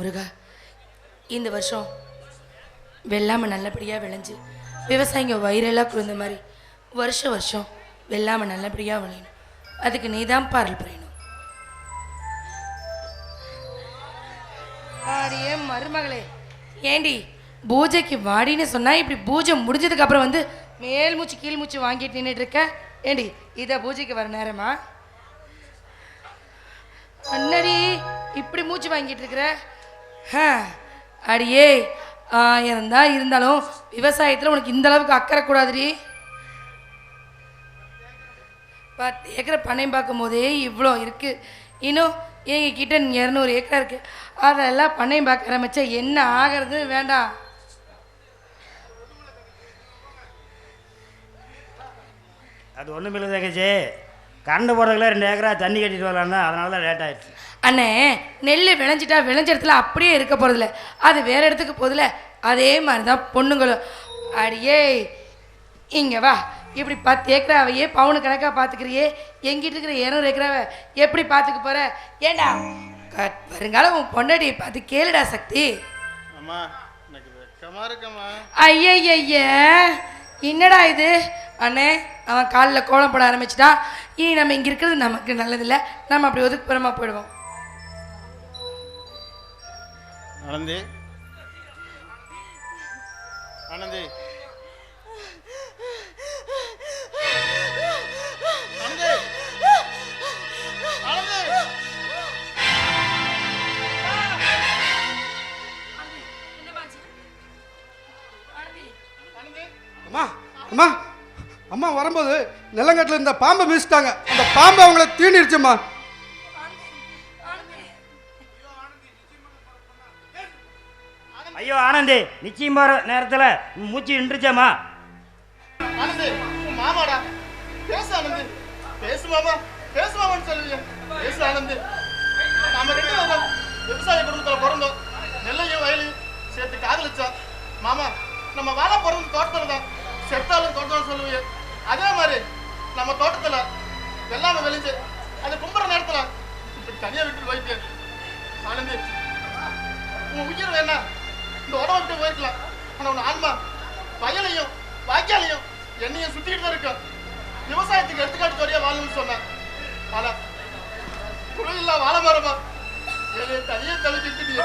முருகா இந்த வருஷம் வெள்ளாமை நல்லபடியாக விளைஞ்சு விவசாயிங்க வயிறெல்லாம் குறைந்த மாதிரி வருஷம் வருஷம் வெள்ளாமை நல்லபடியாக விளையணும். அதுக்கு நீ தான் பாரல் புரியணும். ஆடியே மருமகளே ஏண்டி பூஜைக்கு வாடின்னு சொன்னா இப்படி பூஜை முடிஞ்சதுக்கு அப்புறம் வந்து மேல் மூச்சு கீழ் மூச்சு வாங்கிட்டு நின்றுட்டு இருக்க? ஏண்டி இதை பூஜைக்கு வர நேரமா? அண்ணடி இப்படி மூச்சு வாங்கிட்டு இருக்கிற? ஹ, அடியே இருந்தா இருந்தாலும் விவசாயத்தில் உனக்கு இந்த அளவுக்கு அக்கறை கூடாதுடி. பத்து ஏக்கரை பண்ணையம் பார்க்கும்போதே இவ்வளோ இருக்குது இன்னும் எங்கள் கிட்ட இரநூறு ஏக்கரா இருக்குது அதெல்லாம் பண்ணையம் பார்க்க ஆரம்பித்தா என்ன ஆகிறது? வேண்டாம். அது ஒன்றும் இல்லை தங்கச்சி கரண்ட் போடுறதுக்குள்ள ரெண்டு ஏக்கரா தண்ணி கட்டிட்டு வரலான்னு அதனால தான் லேட் ஆயிடுச்சு. அண்ணே நெல் விளைஞ்சிட்டா விளைஞ்ச இடத்துல அப்படியே இருக்க போகிறதில்ல அது வேற இடத்துக்கு போதில்ல அதே மாதிரி தான் பொண்ணுங்களும். அடியே இங்கே வா. இப்படி பத்து ஏக்கராவையே பவுனு கணக்காக பார்த்துக்கிறியே எங்கிட்ட இருக்கிற இரநூறு ஏக்கராவை எப்படி பார்த்துக்க போற? ஏண்டா வருங்காலம் உன் பொண்டாட்டியை பார்த்து கேளுடா சக்தி. ஐயய்ய என்னடா இது? அண்ணே அவன் காலில் கோலம் போட ஆரம்பிச்சிட்டான். இனி நம்ம இங்கே இருக்கிறது நமக்கு நல்லதில்லை. நம்ம அப்படி ஒதுக்குப்புறமா போயிடுவோம். ஆனந்தி. ஆனந்தி. அம்மா அம்மா. அம்மா வரும்போது நிலங்கட்டில் இருந்த பாம்பை மிதிச்சிட்டாங்க. அந்த பாம்பை அவங்கள தீண்டிருச்சும்மா ஐயோ ஆனந்தி நிச்சயம் போகிற நேரத்தில் மூச்சு நின்றுச்சாம்மா. ஆனந்தி மாமாடா. பேசு ஆனந்தி. பேசு மாமா. பேசு மாமான்னு சொல்லுவீங்க பேசு ஆனந்தி. நாம ரெண்டு பேரும் விவசாய குடும்பத்துல பிறந்தோம். நெல்லையும் வயலையும் சேர்த்து காதலிச்சோம் மாமா நம்ம வாழ பிறந்த தோட்டத்துல தான். செத்தாலும் தோட்டம் சொல்லுவீங்க. அதே மாதிரி நம்ம தோட்டத்துல வெள்ளாமை விளைஞ்சு அது கும்புற நேரத்துல இப்படி தனியா விட்டு போயிட்டு ஆனந்தி உன் உயிர் வேணா இந்த உடம்பு விட்டு போயிருக்கலாம். ஆனா உன் ஆன்மா வயலையும் வாய்க்காலையும் என்னையும் சுத்திக்கிட்டு தான் இருக்கும் விவசாயத்துக்கு எடுத்துக்காட்டு வரையா வாழணும்னு சொன்னேன். ஆனா குறையில்லா வாழ மரமா? என்னைய தனியே தவிக்கிட்டு